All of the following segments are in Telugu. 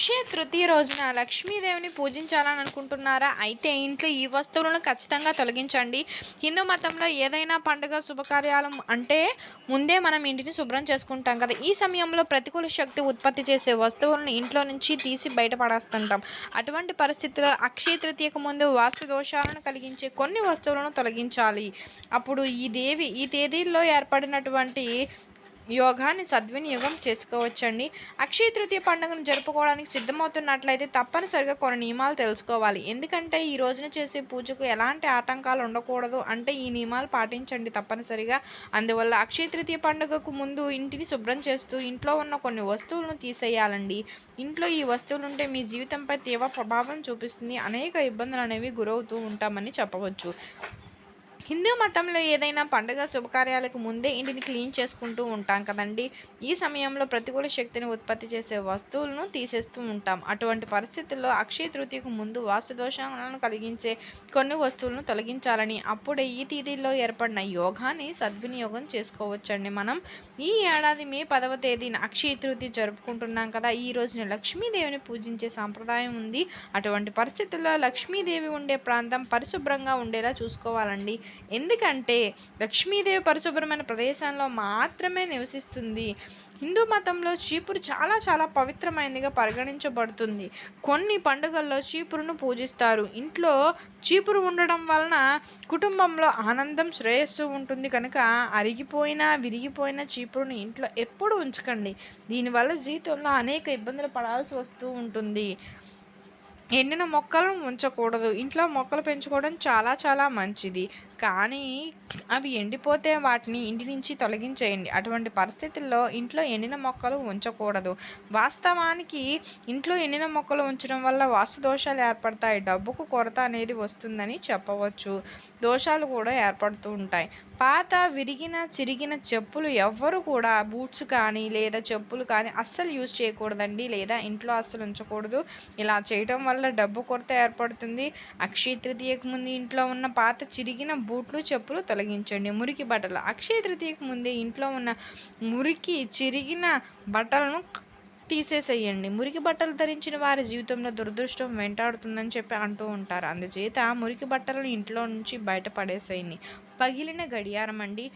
అక్షయ తృతీయ రోజున లక్ష్మీదేవిని పూజించాలని అనుకుంటున్నారా? అయితే ఇంట్లో ఈ వస్తువులను ఖచ్చితంగా తొలగించండి. హిందూ మతంలో ఏదైనా పండుగ శుభకార్యాలు అంటే ముందే మనం ఇంటిని శుభ్రం చేసుకుంటాం కదా. ఈ సమయంలో ప్రతికూల శక్తి ఉత్పత్తి చేసే వస్తువులను ఇంట్లో నుంచి తీసి బయటపడేస్తుంటాం. అటువంటి పరిస్థితుల్లో అక్షయ తృతీయకు ముందు వాస్తు దోషాలను కలిగించే కొన్ని వస్తువులను తొలగించాలి. అప్పుడు ఈ దేవి ఈ తేదీల్లో ఏర్పడినటువంటి యోగాన్ని సద్వినియోగం చేసుకోవచ్చండి. అక్షయ తృతీయ పండుగను జరుపుకోవడానికి సిద్ధమవుతున్నట్లయితే తప్పనిసరిగా కొన్ని నియమాలు తెలుసుకోవాలి. ఎందుకంటే ఈ రోజున చేసే పూజకు ఎలాంటి ఆటంకాలు ఉండకూడదు అంటే ఈ నియమాలు పాటించండి తప్పనిసరిగా. అందువల్ల అక్షయ తృతీయ పండుగకు ముందు ఇంటిని శుభ్రం చేస్తూ ఇంట్లో ఉన్న కొన్ని వస్తువులను తీసేయాలండి. ఇంట్లో ఈ వస్తువులు ఉంటే మీ జీవితంపై తీవ్ర ప్రభావం చూపిస్తుంది. అనేక ఇబ్బందులు అనేవి గురవుతూ ఉంటామని చెప్పవచ్చు. హిందూ మతంలో ఏదైనా పండుగ శుభకార్యాలకు ముందే ఇంటిని క్లీన్ చేసుకుంటూ ఉంటాం కదండి. ఈ సమయంలో ప్రతికూల శక్తిని ఉత్పత్తి చేసే వస్తువులను తీసేస్తూ ఉంటాం. అటువంటి పరిస్థితుల్లో అక్షయ తృతీయకు ముందు వాస్తు దోషాలను కలిగించే కొన్ని వస్తువులను తొలగించాలని అప్పుడే ఈ తేదీలో ఏర్పడిన యోగాన్ని సద్వినియోగం చేసుకోవచ్చండి మనం. ఈ ఏడాది మే పదవ తేదీన అక్షయ తృతీయ జరుపుకుంటున్నాం కదా. ఈ రోజున లక్ష్మీదేవిని పూజించే సాంప్రదాయం ఉంది. అటువంటి పరిస్థితుల్లో లక్ష్మీదేవి ఉండే ప్రాంతం పరిశుభ్రంగా ఉండేలా చూసుకోవాలండి. ఎందుకంటే లక్ష్మీదేవి పరిశుభ్రమైన ప్రదేశంలో మాత్రమే నివసిస్తుంది. హిందూ మతంలో చీపురు చాలా చాలా పవిత్రమైనదిగా పరిగణించబడుతుంది. కొన్ని పండుగల్లో చీపురును పూజిస్తారు. ఇంట్లో చీపురు ఉండడం వలన కుటుంబంలో ఆనందం శ్రేయస్సు ఉంటుంది. కనుక అరిగిపోయిన విరిగిపోయిన చీపురుని ఇంట్లో ఎప్పుడు ఉంచకండి. దీనివల్ల జీవితంలో అనేక ఇబ్బందులు పడాల్సి వస్తూ ఉంటుంది. ఎండిన మొక్కలను ఉంచకూడదు ఇంట్లో మొక్కలు పెంచుకోవడం చాలా చాలా మంచిది. కానీ అవి ఎండిపోతే వాటిని ఇంటి నుంచి తొలగించేయండి. అటువంటి పరిస్థితుల్లో ఇంట్లో ఎండిన మొక్కలు ఉంచకూడదు. వాస్తవానికి ఇంట్లో ఎండిన మొక్కలు ఉంచడం వల్ల వాస్తు దోషాలు ఏర్పడతాయి. డబ్బుకు కొరత అనేది వస్తుందని చెప్పవచ్చు. దోషాలు కూడా ఏర్పడుతూ ఉంటాయి. పాత విరిగిన చిరిగిన చెప్పులు ఎవ్వరు కూడా బూట్స్ కానీ లేదా చెప్పులు కానీ అస్సలు యూజ్ చేయకూడదండి. లేదా ఇంట్లో అస్సలు ఉంచకూడదు. ఇలా చేయడం వల్ల డబ్బు కొరత ఏర్పడుతుంది. అక్షయ తృతీయకు ముందు ఇంట్లో ఉన్న పాత చిరిగిన బూట్లు చెప్పులు తొలగించండి. మురికి బట్టలు. అక్షయ తృతీయకు ముందే ఇంట్లో ఉన్న మురికి చిరిగిన బట్టలను తీసేసేయండి. మురికి బట్టలు ధరించిన వారి జీవితంలో దురదృష్టం వెంటాడుతుందని చెప్పి అంటూ ఉంటారు. అందుచేత మురికి బట్టలను ఇంట్లో నుంచి బయటపడేసేయండి పగిలిన గడియారం అండి.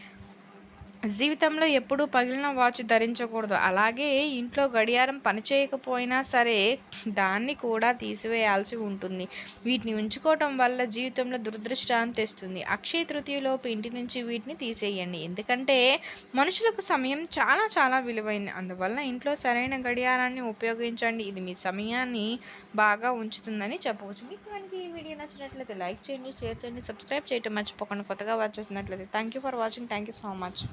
జీవితంలో ఎప్పుడూ పగిలిన వాచ్ ధరించకూడదు. అలాగే ఇంట్లో గడియారం పనిచేయకపోయినా సరే దాన్ని కూడా తీసివేయాల్సి ఉంటుంది. వీటిని ఉంచుకోవటం వల్ల జీవితంలో దురదృష్టాన్ని తెస్తుంది. అక్షయ తృతీయలోపు ఇంటి నుంచి వీటిని తీసేయండి. ఎందుకంటే మనుషులకు సమయం చాలా చాలా విలువైంది. అందువల్ల ఇంట్లో సరైన గడియారాన్ని ఉపయోగించండి. ఇది మీ సమయాన్ని బాగా ఉంచుతుందని చెప్పవచ్చు. మీకు కనుక ఈ వీడియో నచ్చినట్లయితే లైక్ చేయండి షేర్ చేయండి సబ్స్క్రైబ్ చేయటం మర్చిపోకుండా. కొత్తగా వచ్చేసినట్లయితే thank you for watching. Thank you so much.